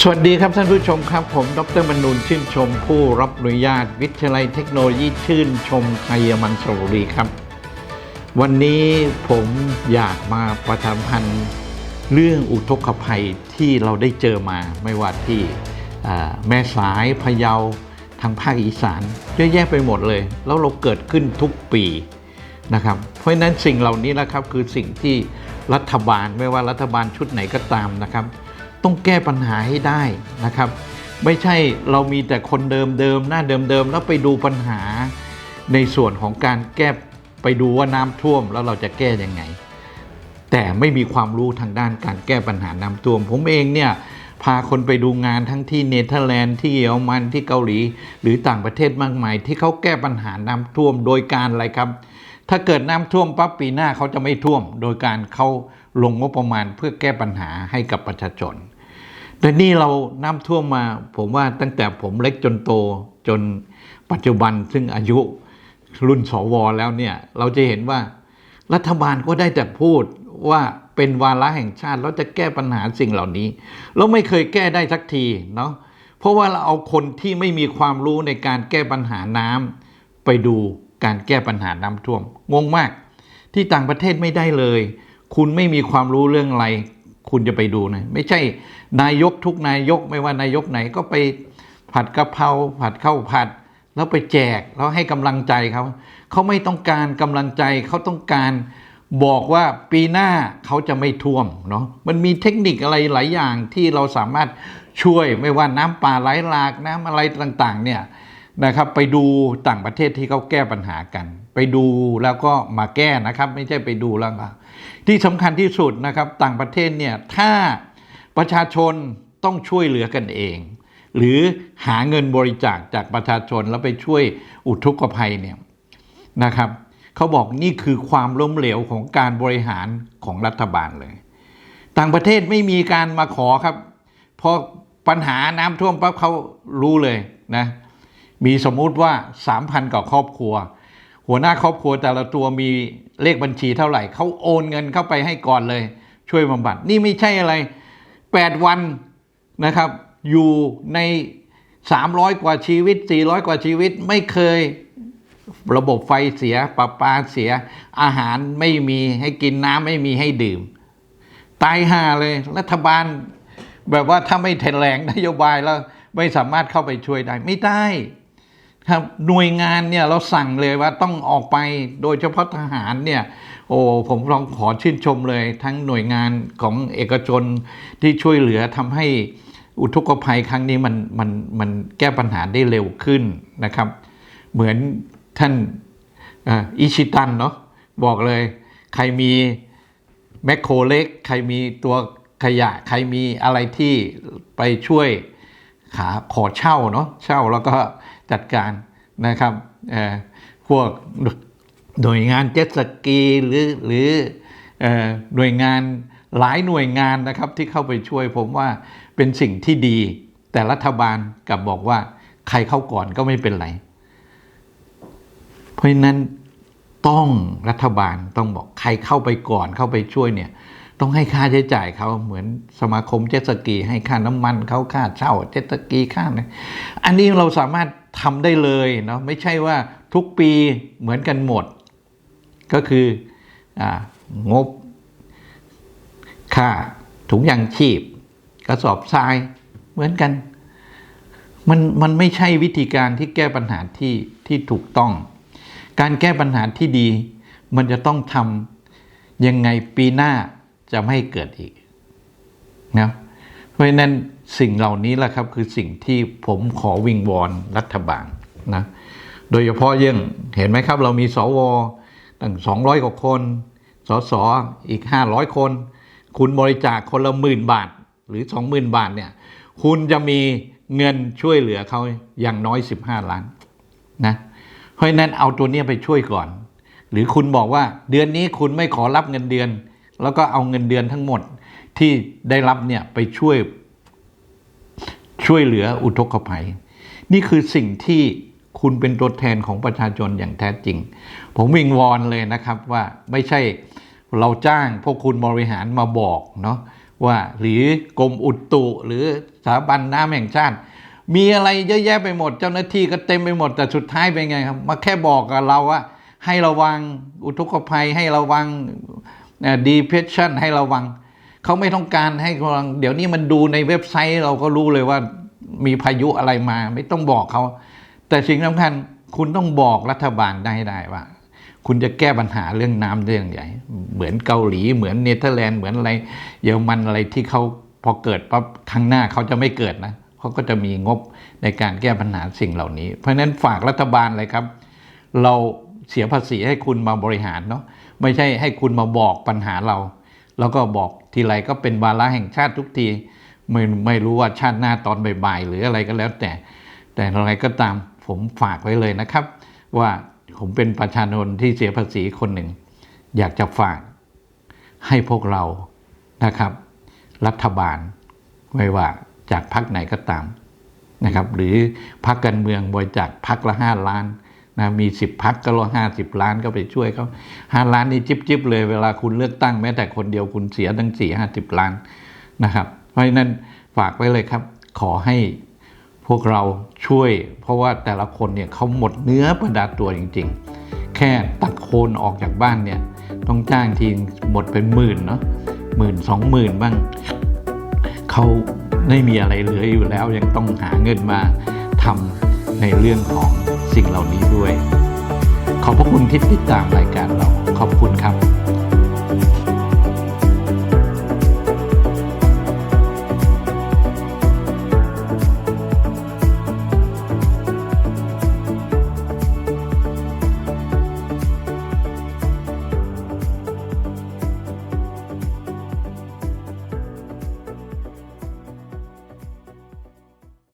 สวัสดีครับท่านผู้ชมครับ ผมดรบรรนูนชื่นชมผู้รับอนุญาต วิทยาลัยเทคโนโลยีชื่นชมชัยมันสระบุรีครับ วันนี้ผมอยากมาประชาสัมพันธ์เรื่องอุทกภัยที่เราได้เจอมาไม่ว่าที่แม่สายพะเยาทางภาคอีสานเยอะแยะไปหมดเลย แล้วเราเกิดขึ้นทุกปีนะครับ เพราะฉะนั้นสิ่งเหล่านี้นะครับคือสิ่งที่รัฐบาลไม่ว่ารัฐบาลชุดไหนก็ตามนะครับ ต้องแก้ปัญหาให้ได้นะครับ ไม่ใช่เรามีแต่คนเดิมเดิมๆหน้าเดิมเดิมๆแล้วไปดูปัญหาในส่วนของการแก้ไปดูว่าน้ำท่วมแล้วเราจะแก้ยังไง แต่ไม่มีความรู้ทางด้านการแก้ปัญหาน้ำท่วม ผมเองเนี่ยพาคนไปดูงานทั้งที่เนเธอร์แลนด์ที่เยอรมันที่เกาหลี หรือต่างประเทศมากมาย ที่เขาแก้ปัญหาน้ำท่วมโดยการอะไรครับ ถ้าเกิดน้ำท่วมปั๊บปีหน้าเขาจะไม่ท่วม โดยการเขาลงงบประมาณเพื่อแก้ปัญหาให้กับประชาชน แต่นี่เราน้ำท่วมมา ผมว่าตั้งแต่ผมเล็กจนโตจนปัจจุบันซึ่งอายุรุ่นสวแล้วเนี่ยเราจะเห็นว่า รัฐบาลก็ได้แต่พูดว่าเป็นวาระแห่งชาติแล้วจะแก้ปัญหาสิ่งเหล่านี้ แล้วไม่เคยแก้ได้สักทีเนาะเพราะว่าเราเอาคนที่ไม่มีความรู้ในการแก้ปัญหาน้ำไปดูการแก้ปัญหาน้ำท่วมงงมาก ที่ต่างประเทศไม่ได้เลย คุณไม่มีความรู้เรื่องอะไร คุณจะไปดูนะไม่ใช่นายกทุกนายกไม่ว่านายกไหนก็ไปผัดกะเพราผัดข้าวผัด แล้วไปแจกแล้วให้กำลังใจเขาเขาไม่ต้องการกำลังใจเขาต้องการบอกว่าปีหน้าเขาจะไม่ท่วมเนาะมันมีเทคนิคอะไรหลายอย่างที่เราสามารถช่วยไม่ว่าน้ำป่าไหลหลากน้ำอะไรต่างๆ เนี่ย นะครับไปดูต่างประเทศที่เขาแก้ปัญหากัน ไปดูแล้วก็มาแก้นะครับ ไม่ใช่ไปดูแล้วที่สำคัญที่สุดนะครับต่างประเทศเนี่ยถ้าประชาชนต้องช่วยเหลือกันเอง หรือหาเงินบริจาคจากประชาชนแล้วไปช่วยอุทกภัยเนี่ยนะครับเขาบอกนี่คือความล้มเหลวของการบริหารของรัฐบาลเลย ต่างประเทศไม่มีการมาขอครับพอปัญหาน้ำท่วมปั๊บเขารู้เลยนะ มีสมมุติว่า 3,000กว่าครอบครัว หัวหน้าครอบครัวแต่ละตัวมีเลขบัญชีเท่าไหร่เขาโอนเงินเข้าไปให้ก่อนเลย ช่วยบำบัดนี่ไม่ใช่อะไร 8 วันนะครับ อยู่ใน 300 กว่าชีวิต 400 กว่าชีวิตไม่เคยระบบไฟเสียประปาเสีย อาหารไม่มีให้กินน้ำไม่มีให้ดื่ม ตายห่าเลย รัฐบาล แบบว่าถ้าไม่แถลงนโยบายแล้วไม่สามารถเข้าไปช่วยได้ ไม่ได้ ครับหน่วยงานเนี่ยเราสั่งเลยว่าต้องออกไปโดยเฉพาะทหารเนี่ยโอ้ผมลองขอชื่นชมเลย ทั้งหน่วยงานของเอกชนที่ช่วยเหลือทำให้อุทกภัยครั้งนี้มันมันมันแก้ปัญหาได้เร็วขึ้นนะครับ เหมือนท่านอ,อิชิตันเนาะบอกเลย ใครมีแมคโครเล็ก ใครมีตัวขยะ ใครมีอะไรที่ไปช่วย ขาขอเช่าเนาะเช่าแล้วก็จัดการนะครับพวกหน่วยงานเจ็ตสกีหรือหรือเอ่อหน่วยงานหลายหน่วยงานนะครับที่เข้าไปช่วยผมว่าเป็นสิ่งที่ดี แต่รัฐบาลกลับบอกว่าใครเข้าก่อนก็ไม่เป็นไร เพราะฉะนั้นต้องรัฐบาลต้องบอกใครเข้าไปก่อนเข้าไปช่วยเนี่ย ต้องให้ค่าใช้จ่ายเขาเหมือนสมาคมเจ็ตสกี ให้ค่าน้ำมันเขาค่าเช่าเจ็ตสกีค่านะอันนี้เราสามารถทำได้เลยเนาะไม่ใช่ว่าทุกปีเหมือนกันหมด ก็คืออางบค่าถุงยางชีพ กระสอบทรายเหมือนกัน มันมันไม่ใช่วิธีการที่แก้ปัญหาที่ที่ถูกต้อง การแก้ปัญหาที่ดี มันจะต้องทำยังไงปีหน้า จะไม่เกิดอีกนะเพราะฉะนั้นสิ่งเหล่านี้แหละครับคือสิ่งที่ผมขอวิงวอนรัฐบาลนะโดยเฉพาะยังเห็นไหมครับ เรามีสวตั้งสองร้อยกว่าคนสสอีกห้าร้อยคน คุณบริจาคคนละหมื่นบาทหรือสองหมื่นบาทเนี่ยคุณจะมีเงินช่วยเหลือเขาอย่างน้อยสิบห้าล้านนะเพราะฉะนั้นเอาตัวเนี้ยไปช่วยก่อน หรือคุณบอกว่าเดือนนี้คุณไม่ขอรับเงินเดือน แล้วก็เอาเงินเดือนทั้งหมดที่ได้รับเนี่ยไปช่วยช่วยเหลืออุทกภัย นี่คือสิ่งที่คุณเป็นตัวแทนของประชาชนอย่างแท้จริง ผมวิงวอนเลยนะครับว่าไม่ใช่เราจ้างพวกคุณบริหารมาบอกเนาะว่าหรือกรมอุตุหรือสถาบันน้ำแห่งชาติ มีอะไรเยอะแยะไปหมด เจ้าหน้าที่ก็เต็มไปหมดแต่สุดท้ายเป็นไงครับ มาแค่บอกกับเราว่าให้ระวังอุทกภัยให้ระวัง ดีเพชชั่นให้ระวัง เขาไม่ต้องการให้ระวัง เดี๋ยวนี้มันดูในเว็บไซต์เราก็รู้เลยว่ามีพายุอะไรมา ไม่ต้องบอกเขา แต่สิ่งสำคัญคุณต้องบอกรัฐบาลได้ได้ว่า คุณจะแก้ปัญหาเรื่องน้ำเรื่องใหญ่ เหมือนเกาหลีเหมือนเนเธอร์แลนด์เหมือนอะไร เยอรมันอะไรที่เขาพอเกิดปั๊บข้างหน้าเขาจะไม่เกิดนะเขาก็จะมีงบในการแก้ปัญหาสิ่งเหล่านี้ เพราะฉะนั้นฝากรัฐบาลเลยครับ เราเสียภาษีให้คุณมาบริหารเนาะ ไม่ใช่ให้คุณมาบอกปัญหาเรา แล้วก็บอกทีไรก็เป็นวาระแห่งชาติทุกทีไม่ไม่รู้ว่าชาติหน้าตอนบ่ายๆหรืออะไรก็แล้วแต่ แต่อะไรก็ตามผมฝากไว้เลยนะครับ ว่าผมเป็นประชาชนที่เสียภาษีคนหนึ่ง อยากจะฝากให้พวกเรานะครับ รัฐบาลไม่ว่าจากพรรคไหนก็ตามนะครับ หรือพรรคการเมืองบริจาคพรรคละห้าล้าน นะมีสิบพรรคก็ละห้าสิบล้านก็ไปช่วยเขาห้าล้านนี่จิบจิบๆเลยเวลาคุณเลือกตั้งแม้แต่คนเดียวคุณเสียตั้งสี่ห้าสิบล้านนะครับ เพราะฉะนั้นฝากไว้เลยครับ ขอให้พวกเราช่วย เพราะว่าแต่ละคนเนี่ยเขาหมดเนื้อประดาตัวจริง ๆ แค่ตัดโคนออกจากบ้านเนี่ยต้องจ้างทีหมดเป็นหมื่นเนาะหมื่นสองหมื่นบ้างเขาไม่มีอะไรเหลืออยู่แล้วยังต้องหาเงินมาทำในเรื่องของ สิ่งเหล่านี้ด้วย ขอบพระคุณที่ติดตามรายการเรา ขอบคุณครับ